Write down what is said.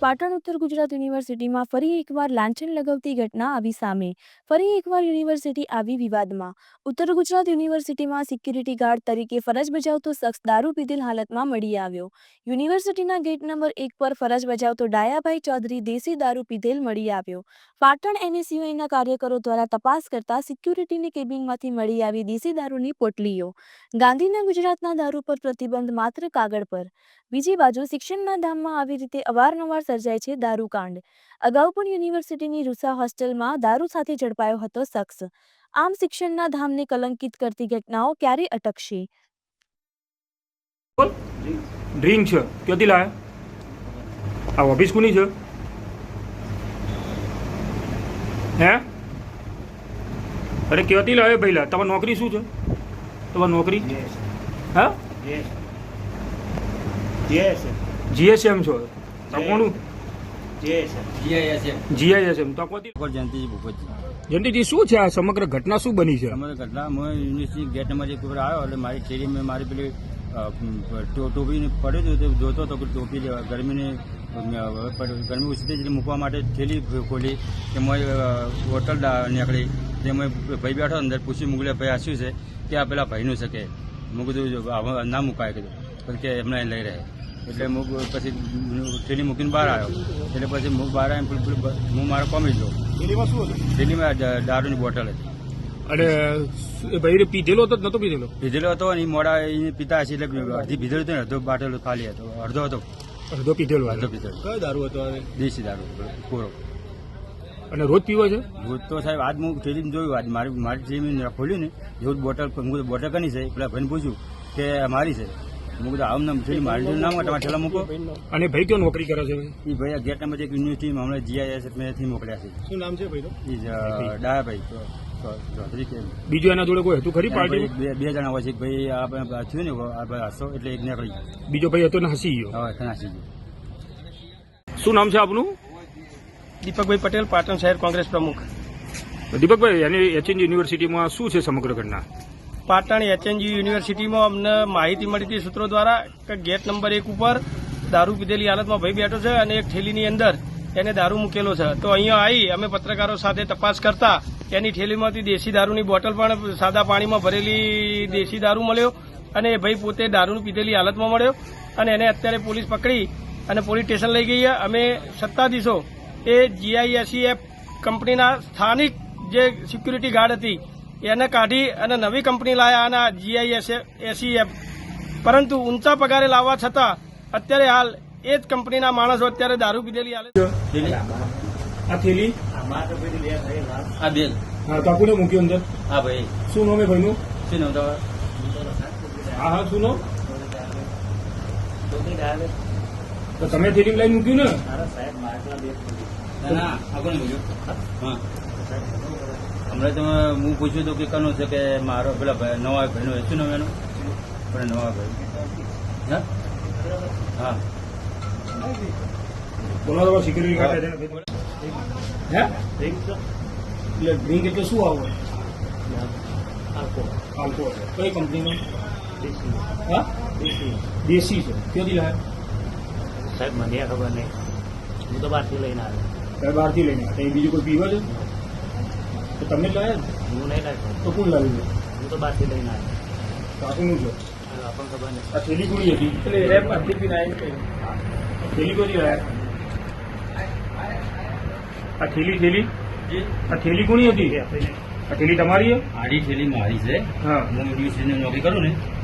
પાટણ ઉત્તર ગુજરાત યુનિવર્સિટીમાં ફરી એકવાર લાંછન લગાવતી ઘટના આવી સામે. ફરી એકવાર યુનિવર્સિટી આવી વિવાદમાં. ઉત્તર ગુજરાત યુનિવર્સિટીમાં સિક્યુરિટી ગાર્ડ તરીકે ફરજ બજાવતો શખ્સ દારૂ પીધેલ હાલતમાં મળી આવ્યો. યુનિવર્સિટીના ગેટ નંબર એક પર ફરજ બજાવતો ડાયાભાઈ ચૌધરી દેશી દારૂ પીધેલ મળી આવ્યો. પાટણ એનએસયુઆઈના કાર્યકરો દ્વારા તપાસ કરતા સિક્યુરિટીની કેબિનમાંથી મળી આવી દેશી દારૂની પોટલીઓ. ગાંધીના ગુજરાતના દારૂ પર પ્રતિબંધ માત્ર કાગળ પર. બીજી બાજુ શિક્ષણના ધામમાં આવી રીતે અવારનવાર સર્જાય છે દારૂકાંડ અગાઉ પણ યુનિવર્સિટીની રૂસા હોસ્ટેલમાં દારૂ સાથે ઝડપાયો હતો શખ્સ. આમ શિક્ષણના ધામને કલંકિત કરતી ઘટનાઓ ક્યારે અટકશે? ડ્રિંક છે. ક્યાંથી લાયા? આ ઓફિસ કોની છે? હે? અરે ક્યાંથી લાવે પહેલા તમારી નોકરી શું છે? તમારી નોકરી? હા? જીએસએમ છો? કોનું જીઆઈએસએમ તો ઉપર જયંતિજી ભૂપતજી જયંતિજી શું છે આ સમગ્ર ઘટના? શું બની છે? સમગ્ર ઘટના હું યુનિવર્સિટી ગેટ નંબર એક ઉપર આવ્યો એટલે મારી થેલી મેં મારી પેલી ટોપી પડ્યું હતું તે જોતો હતો કે ટોપી લેવા ગરમીની ગરમી થઈ એટલે મૂકવા માટે થેલી ખોલી તેમાં હોટલ નીકળી. તેમાં ભાઈ બેઠો અંદર પૂછી મૂકલે ભાઈ આ શું છે? કે આ પેલા ભાઈનું છે કે. મૂકી કીધું ના મુકાય. કીધું કે એમને લઈ રહે. એટલે મૂક પછી થેલી મૂકીને બહાર આવ્યો. એટલે પછી મૂક બહાર આવીને પેલું- હું મારો કોમી ગયો થેલીમાં શું હતું? થેલીમાં દારૂની બોટલ હતી. અને ભાઈ પીધેલો હતો નતો પીધેલો? પીધેલો હતો અને મોડા એને પીતા હશે એટલે અડધી પીધેલો હતો ને અડધો બાટલો ખાલી હતો અડધો હતો. અડધો પીધેલો અડધો પીધેલો. કયો દારૂ હતો દેશી દારૂ પૂરો. અને રોજ પીવો છે? રોજ તો સાહેબ આજ હું થેલીને જોયું આજ મારી મારી થેલી ખોલ્યું ને એવું બોટલ બોટલ કરી છે પેલા ભાઈને પૂછ્યું કે મારી છે. હું કીધું આમ નામ થેલી મારી જોડે તમારે ઠેલા મૂકો. અને ભાઈ કયો નોકરી કરે છે? એ ભાઈ ગેટ નંબર એક યુનિવર્સિટીમાં હમણાં જીઆઈએસ મેંથી મોકલ્યા છે. શું નામ ડાયાભાઈ બીજું એના જોડે કોઈ હતું ખરી પાર્ટી? બે બે જણા હોય છે. એક ભાઈ આ આ થયું ને આ હસો એટલે એક નીકળી બીજો ભાઈ હતો ને હસી ગયો. ગયો. શું નામ છે આપનું? દીપકભાઈ પટેલ પાટણ શહેર કોંગ્રેસ પ્રમુખ. દીપકભાઈ એની એચએન યુનિવર્સિટીમાં શું છે સમગ્ર ઘટના? પાટણ એચએનજી યુનિવર્સિટીમાં અમને માહિતી મળી હતી સૂત્રો દ્વારા કે ગેટ નંબર એક ઉપર દારૂ પીધેલી હાલતમાં ભાઈ બેઠો છે અને એક થેલીની અંદર એને દારૂ મૂકેલો છે. તો અહીંયા આવી અમે પત્રકારો સાથે તપાસ કરતા એની થેલીમાંથી દેશી દારૂની બોટલ પણ સાદા પાણીમાં ભરેલી દેશી દારૂ મળ્યો અને એ ભાઈ પોતે દારૂ પીધેલી હાલતમાં મળ્યો અને એને અત્યારે પોલીસ પકડી અને પોલીસ સ્ટેશન લઈ ગઈ અમે સત્તાધીશો એ જીઆઈએસઈએફ કંપનીના સ્થાનિક જે સિક્યુરિટી ગાર્ડ હતી એને કાઢી અને નવી કંપની લાયા આના જીઆઈએસઈએફ પરંતુ ઊંચા પગારે લાવવા છતાં અત્યારે હાલ એ જ કંપનીના માણસો અત્યારે દારૂ પીધેલી હાલે આ થેલી? આ હા તો મૂક્યું અંદર. હા ભાઈ. શું નામ ભાઈનું? શું નામ તમારું? હા હા શું નામ? તો તમે થેલી લઈને મૂક્યું ને? ના ના આ કોને હા. હમણાં તમે હું પૂછ્યું હતું કે કનો છે કે મારો પેલા ભાઈ નવા ભાઈનો શું નામ એનું? પણ નવા ભાઈ. હા? હા. બોલો સિક્યુરિટી ગાર્ડ હે. એટલે ડ્રિંક એટલે શું આવે આલ્કોહોલ કઈ કંપનીનું હા? દેશી. છે. ક્યાંથી લાયા સાહેબ મને ખબર નહીં. હું તો બહારથી લઈને આવ્યો. બહારથી લઈને આવ્યો. બીજું કોઈ પીવા છે? તો તમે લાયા હું નહીં લાવ્યો. તો કોણ લાવી હું તો બાકી લઈને આવ્યો. કાકુનું છે? આપણને ખબર નહીં આ થેલી કોની હતી. એટલે રેપ પીને આવીને થેલી કોની આ થેલી થેલી આ થેલી કોની હતી? આ થેલી તમારી છે? આડી થેલી મારી છે. હા. હું યુનિવર્સિટીની નોકરી કરું ને